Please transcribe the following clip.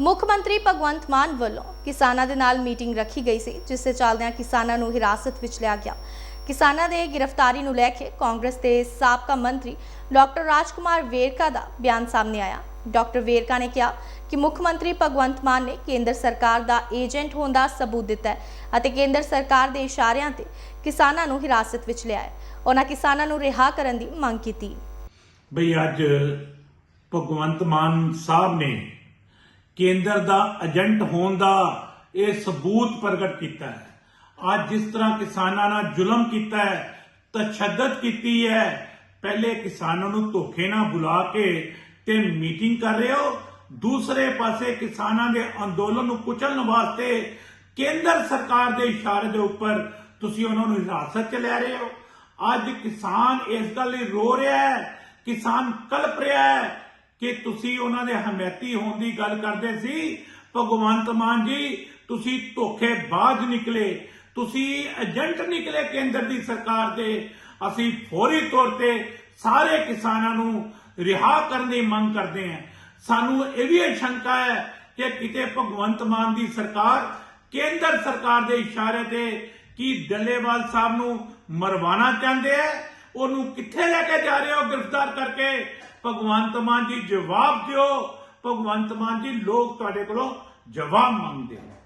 ਮੁੱਖ ਮੰਤਰੀ ਭਗਵੰਤ ਮਾਨ ਵੱਲੋਂ ਕਿਸਾਨਾਂ ਦੇ ਨਾਲ ਮੀਟਿੰਗ ਰੱਖੀ ਗਈ ਸੀ, ਜਿਸ ਦੇ ਚੱਲਦਿਆਂ ਕਿਸਾਨਾਂ ਨੂੰ ਹਿਰਾਸਤ ਵਿੱਚ ਲਿਆ ਗਿਆ। ਕਿਸਾਨਾਂ ਦੇ ਗ੍ਰਿਫਤਾਰੀ ਨੂੰ ਲੈ ਕੇ ਕਾਂਗਰਸ ਦੇ ਸਾਬਕਾ ਮੰਤਰੀ ਡਾਕਟਰ ਰਾਜਕੁਮਾਰ ਵੇਰਕਾ ਦਾ ਬਿਆਨ ਸਾਹਮਣੇ ਆਇਆ। ਡਾਕਟਰ ਵੇਰਕਾ ਨੇ ਕਿਹਾ ਕਿ ਮੁੱਖ ਮੰਤਰੀ ਭਗਵੰਤ ਮਾਨ ਨੇ ਕੇਂਦਰ ਸਰਕਾਰ ਦਾ ਏਜੰਟ ਹੋਣ ਦਾ ਸਬੂਤ ਦਿੱਤਾ ਹੈ ਅਤੇ ਕੇਂਦਰ ਸਰਕਾਰ ਦੇ ਇਸ਼ਾਰਿਆਂ ਤੇ ਕਿਸਾਨਾਂ ਨੂੰ ਹਿਰਾਸਤ ਵਿੱਚ ਲਿਆ ਹੈ। ਉਹਨਾਂ ਕਿਸਾਨਾਂ ਨੂੰ ਰਿਹਾ ਕਰਨ ਦੀ ਮੰਗ ਕੀਤੀ। ਬਈ ਅੱਜ ਭਗਵੰਤ ਮਾਨ ਸਾਹਿਬ ਨੇ ਕੇਂਦਰ ਦਾ ਏਜੰਟ ਹੋਣ ਦਾ ਇਹ ਸਬੂਤ ਪ੍ਰਗਟ ਕੀਤਾ ਹੈ। ਅੱਜ ਜਿਸ ਤਰ੍ਹਾਂ ਕਿਸਾਨਾਂ ਨਾਲ ਜ਼ੁਲਮ ਕੀਤਾ ਹੈ, ਤਸ਼ੱਦਦ ਕੀਤੀ ਹੈ, ਪਹਿਲੇ ਕਿਸਾਨਾਂ ਨੂੰ ਧੋਖੇ ਨਾਲ ਬੁਲਾ ਕੇ ਤੇ ਮੀਟਿੰਗ ਕਰ ਰਹੇ ਹੋ। ਦੂਸਰੇ ਪਾਸੇ ਕਿਸਾਨਾਂ ਦੇ ਅੰਦੋਲਨ ਨੂੰ ਕੁਚਲਣ ਵਾਸਤੇ ਕੇਂਦਰ ਸਰਕਾਰ ਦੇ ਇਸ਼ਾਰੇ ਦੇ ਉੱਪਰ ਤੁਸੀਂ ਉਹਨਾਂ ਨੂੰ ਹਿਰਾਸਤ 'ਚ ਲੈ ਰਹੇ ਹੋ। ਅੱਜ ਕਿਸਾਨ ਇਸ ਗੱਲ ਲਈ ਰੋ ਰਿਹਾ ਹੈ, ਕਿਸਾਨ ਕਲਪ ਰਿਹਾ ਹੈ ਕਿ ਤੁਸੀਂ ਉਹਨਾਂ ਦੇ ਹਮਾਇਤੀ ਹੋਣ ਦੀ ਗੱਲ ਕਰਦੇ ਸੀ? ਭਗਵੰਤ ਮਾਨ ਜੀ, ਤੁਸੀਂ ਧੋਖੇਬਾਜ਼ ਨਿਕਲੇ। ਤੁਸੀਂ ਏਜੰਟ ਨਿਕਲੇ ਕੇਂਦਰ ਦੀ ਸਰਕਾਰ ਦੇ ਅਸੀਂ ਫੌਰੀ ਤੌਰ ਤੇ ਸਾਰੇ ਕਿਸਾਨਾਂ ਨੂੰ ਰਿਹਾ ਕਰਨ ਦੀ ਮੰਗ ਕਰਦੇ ਹਾਂ। ਸਾਨੂੰ ਇਹ ਵੀ ਸ਼ੰਕਾ ਹੈ ਕਿ ਕਿਤੇ ਭਗਵੰਤ ਮਾਨ ਦੀ ਸਰਕਾਰ, ਕੇਂਦਰ ਸਰਕਾਰ ਦੇ ਇਸ਼ਾਰੇ ਤੇ ਕੀ ਦੱਲੇਵਾਲ ਸਾਹਿਬ ਨੂੰ ਮਰਵਾਣਾ ਚਾਹੁੰਦੇ ਹੈ? ਉਹਨੂੰ ਕਿੱਥੇ ਲੈ ਕੇ ਜਾ ਰਹੇ ਹੋ? ਗ੍ਰਿਫਤਾਰ ਕਰਕੇ। ਭਗਵੰਤ ਮਾਨ ਜੀ ਜਵਾਬ ਦਿਓ। ਭਗਵੰਤ ਮਾਨ ਜੀ ਲੋਕ ਤੁਹਾਡੇ ਕੋਲੋਂ ਜਵਾਬ ਮੰਗਦੇ ਨੇ।